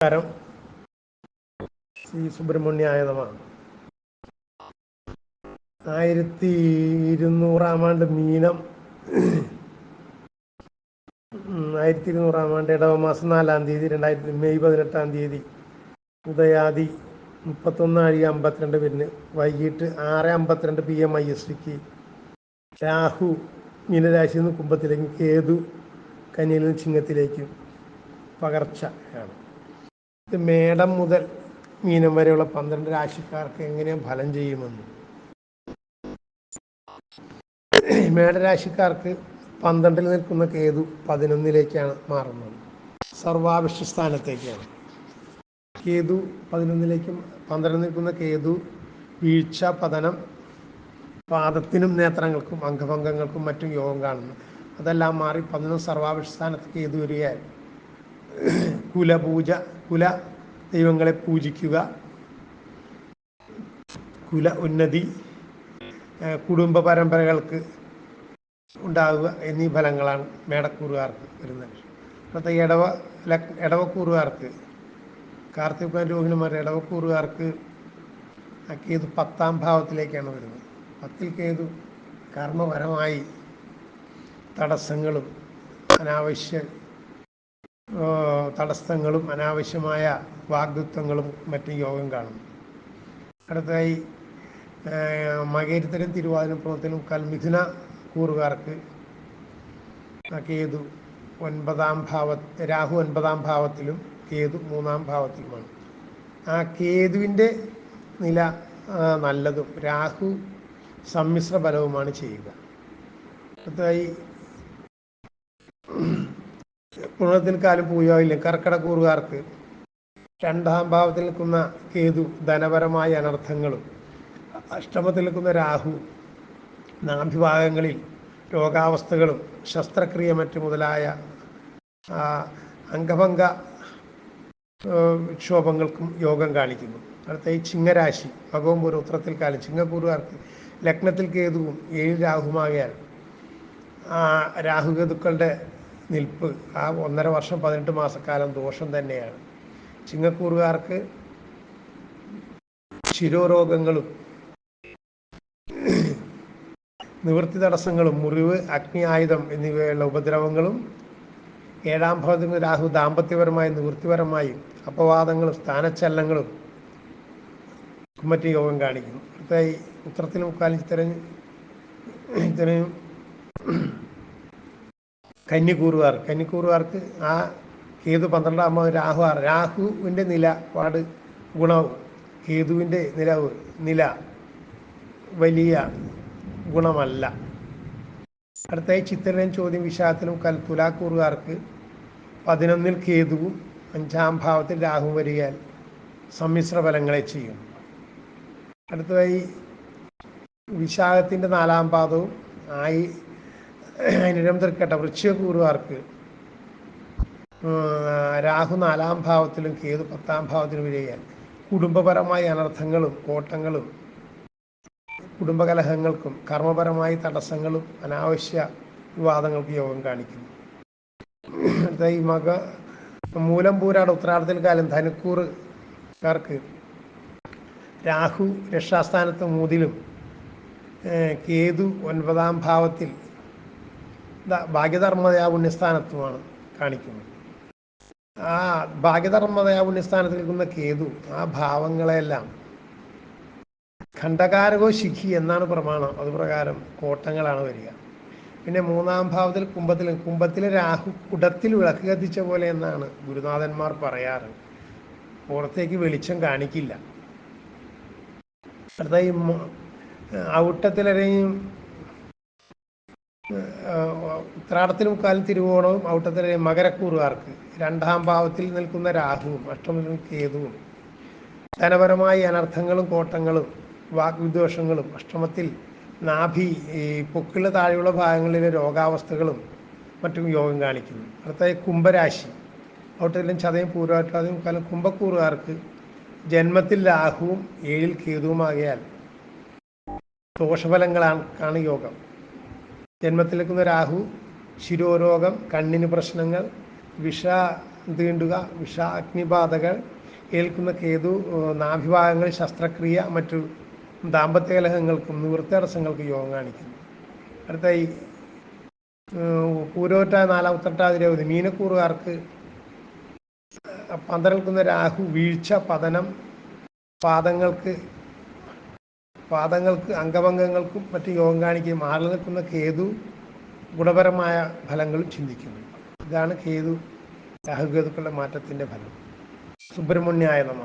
നമസ്കാരം. ശ്രീ സുബ്രഹ്മണ്യ നമ ആയിരത്തി ഇരുന്നൂറാം ആണ്ട് മീനം. ആയിരത്തി ഇരുന്നൂറാം ആണ്ട് ഇടവ മാസം നാലാം തീയതി രണ്ടായിരത്തി മെയ് പതിനെട്ടാം തീയതി ഉദയാദി മുപ്പത്തൊന്ന് അഴി അമ്പത്തിരണ്ട് പിന്നെ വൈകിട്ട് ആറ് അമ്പത്തിരണ്ട് പി എം ഐ എസ് ടിക്ക് രാഹു മീനരാശിയിൽ നിന്ന് കുംഭത്തിലേക്കും കേതു കന്നിയിൽ നിന്ന് ചിങ്ങത്തിലേക്കും പകർച്ച ആണ്. ഇത് മേടം മുതൽ മീനം വരെയുള്ള പന്ത്രണ്ട് രാശിക്കാർക്ക് എങ്ങനെ ഫലം ചെയ്യുമെന്ന്? മേടരാശിക്കാർക്ക് പന്ത്രണ്ടിൽ നിൽക്കുന്ന കേതു പതിനൊന്നിലേക്കാണ് മാറുന്നത്. സർവാഭിഷ്ട സ്ഥാനത്തേക്കാണ്. കേതു പതിനൊന്നിലേക്കും പന്ത്രണ്ട് നിൽക്കുന്ന കേതു വീഴ്ച പതനം പാദത്തിനും നേത്രങ്ങൾക്കും അംഗഭംഗങ്ങൾക്കും മറ്റും യോഗം കാണുന്നു. അതെല്ലാം മാറി പതിനൊന്ന് സർവാവിഷ്ട സ്ഥാനത്ത് കേതു വരികയാൽ കുലപൂജ കുല ദൈവങ്ങളെ പൂജിക്കുക. കുല ഉന്നതി കുടുംബ പരമ്പരകൾക്ക് ഉണ്ടാവുക എന്നീ ഫലങ്ങളാണ് മേടക്കൂറുകാർക്ക് വരുന്നത്. ഇപ്പോഴത്തെ ഇടവ ഇടവക്കൂറുകാർക്ക് കാർത്തിക രോഹിണിമാർ ഇടവക്കൂറുകാർക്ക് ആ കേതു പത്താം ഭാവത്തിലേക്കാണ് വരുന്നത്. പത്തിൽ കേതു കർമ്മപരമായി തടസ്സങ്ങളും അനാവശ്യ തടസ്സങ്ങളും അനാവശ്യമായ വാഗ്ദത്വങ്ങളും മറ്റും യോഗം കാണുന്നു അടുത്തതായി മകേരിത്തരം മകേരത്തരം തിരുവാതിര പ്രവർത്തനം കൽമിഥുന കൂറുകാർക്ക് കേതു ഒൻപതാം ഭാവ രാഹു ഒൻപതാം ഭാവത്തിലും കേതു മൂന്നാം ഭാവത്തിലുമാണ്. ആ കേതുവിന്റെ നില നല്ലതും രാഹു സമ്മിശ്ര ബലവുമാണ് ചെയ്യുക. അടുത്തതായി പുണത്തിൽ കാലം പൂയാവില്ല. കർക്കിടക്കൂറുകാർക്ക് രണ്ടാം ഭാവത്തിൽ നിൽക്കുന്ന കേതു ധനപരമായ അനർത്ഥങ്ങളും അഷ്ടമത്തിൽ നിൽക്കുന്ന രാഹു നാഭിഭാഗങ്ങളിൽ രോഗാവസ്ഥകളും ശസ്ത്രക്രിയ മറ്റു മുതലായ അംഗഭംഗ ക്ഷോഭങ്ങൾക്കും യോഗം കാണിക്കുന്നു. അടുത്ത ഈ ചിങ്ങരാശി ഭഗവും ഒരു ഉത്തരത്തിൽ കാലം ചിങ്ങക്കൂറുകാർക്ക് ലഗ്നത്തിൽ കേതുവും ഏഴ് രാഹുമാകയാൽ രാഹുകേതുക്കളുടെ നിൽപ്പ്. ആ ഒന്നര വർഷം പതിനെട്ട് മാസക്കാലം ദോഷം തന്നെയാണ്. ചിങ്ങക്കൂറുകാർക്ക് ശിരോരോഗങ്ങളും നിവൃത്തി തടസ്സങ്ങളും മുറിവ് അഗ്നി ആയുധം എന്നിവയുള്ള ഉപദ്രവങ്ങളും ഏഴാം ഭാവത്തിൽ നിന്ന് രാഹു ദാമ്പത്യപരമായും നിവൃത്തിപരമായും അപവാദങ്ങളും സ്ഥാനചലനങ്ങളും കുമ്മറ്റി യോഗം കാണിക്കുന്നു. അടുത്തായി ഉത്തരത്തിലും മുക്കാലും ചിത്തരഞ്ഞ് ഇത്രയും കന്നിക്കൂറുകാർ. കന്നിക്കൂറുകാർക്ക് ആ കേതു പന്ത്രണ്ടാം ഭാവം രാഹു ആറ് രാഹുവിന്റെ നില പാട് ഗുണവും. കേതുവിന്റെ നിലവ് നില വലിയ ഗുണമല്ല. അടുത്തായി ചിത്രനും ചോദ്യം വിശാഖത്തിലും കൽ തുലാക്കൂറുകാർക്ക് പതിനൊന്നിൽ കേതുവും അഞ്ചാം ഭാവത്തിൽ രാഹുവും വരികയാൽ സമ്മിശ്ര ഫലങ്ങളെ ചെയ്യും. അടുത്തതായി വിശാഖത്തിന്റെ നാലാം പാദവും ആയി അനിരം വൃക്ഷകൂർവാർക്ക് രാഹു നാലാം ഭാവത്തിലും കേതു പത്താം ഭാവത്തിലും വിജയിക്കാൻ കുടുംബപരമായ അനർത്ഥങ്ങളും കോട്ടങ്ങളും കുടുംബകലഹങ്ങൾക്കും കർമ്മപരമായ തടസ്സങ്ങളും അനാവശ്യ വിവാദങ്ങൾക്ക് യോഗം കാണിക്കുന്നു. ഈ മക മൂലം പൂരാട് ഉത്തരാടത്തിൽ കാലം ധനുക്കൂറുകാർക്ക് രാഹു രക്ഷാസ്ഥാനത്ത് മൂതിലും കേതു ഒൻപതാം ഭാവത്തിൽ ഭാഗ്യധർമ്മതയാ പുണ്യസ്ഥാനത്തുമാണ് കാണിക്കുന്നത്. ആ ഭാഗ്യധർമ്മതയാ പുണ്യസ്ഥാനത്ത് നിൽക്കുന്ന കേതു ആ ഭാവങ്ങളെല്ലാം ഖണ്ഡകാരകോ ശിഖി എന്നാണ് പ്രമാണം. അത് പ്രകാരം കോട്ടങ്ങളാണ് വരിക. പിന്നെ മൂന്നാം ഭാവത്തിൽ കുംഭത്തിൽ കുംഭത്തിലെ രാഹു കുടത്തിൽ വിളക്ക് കത്തിച്ച പോലെ എന്നാണ് ഗുരുനാഥന്മാർ പറയാറ്. പുറത്തേക്ക് വെളിച്ചം കാണിക്കില്ല. അടുത്ത ഈ ഔട്ടത്തിലരെയും ഉത്രാടത്തിൽ മുക്കാലും തിരുവോണവും ഔട്ടത്തിലെ മകരക്കൂറുകാർക്ക് രണ്ടാം ഭാവത്തിൽ നിൽക്കുന്ന രാഹുവും അഷ്ടമിലും കേതുവും ധനപരമായ അനർത്ഥങ്ങളും കോട്ടങ്ങളും വാഗ്വിദ്വേഷങ്ങളും അഷ്ടമത്തിൽ നാഭി ഈ പൊക്കിള താഴെയുള്ള ഭാഗങ്ങളിലെ രോഗാവസ്ഥകളും മറ്റും യോഗം കാണിക്കുന്നു. അടുത്ത കുംഭരാശി. ഔട്ടത്തിലും ചതയും പൂർവാറ്റാതെയും കാലം കുംഭക്കൂറുകാർക്ക് ജന്മത്തിൽ രാഹുവും ഏഴിൽ കേതുവുമാകിയാൽ ദോഷഫലങ്ങളാണ് യോഗം. ജന്മത്തിൽ നിൽക്കുന്ന രാഹു ശിരോരോഗം കണ്ണിന് പ്രശ്നങ്ങൾ വിഷ തീണ്ടുക വിഷ അഗ്നിബാധകൾ ഏൽക്കുന്ന കേതു നാഭിഭാഗങ്ങൾ ശസ്ത്രക്രിയ മറ്റു ദാമ്പത്യ കലഹങ്ങൾക്കും നിവൃത്തി തടസ്സങ്ങൾക്കും യോഗം കാണിക്കുന്നു. അടുത്ത ഈ പൂരോറ്റ നാലാം ഉത്തട്ടാതിരവധി മീനക്കൂറുകാർക്ക് പന്തൽക്കുന്ന രാഹു വീഴ്ച പതനം പാദങ്ങൾക്ക് പാദങ്ങൾക്ക് അംഗഭംഗങ്ങൾക്കും മറ്റ് യോഗം കാണിക്കുകയും മാറി നിൽക്കുന്ന കേതു ഗുണപരമായ ഫലങ്ങൾ ചിന്തിക്കുന്നു. ഇതാണ് കേതു രാഹുകേതുക്കളുടെ മാറ്റത്തിന്റെ ഫലം. സുബ്രഹ്മണ്യായ നമ.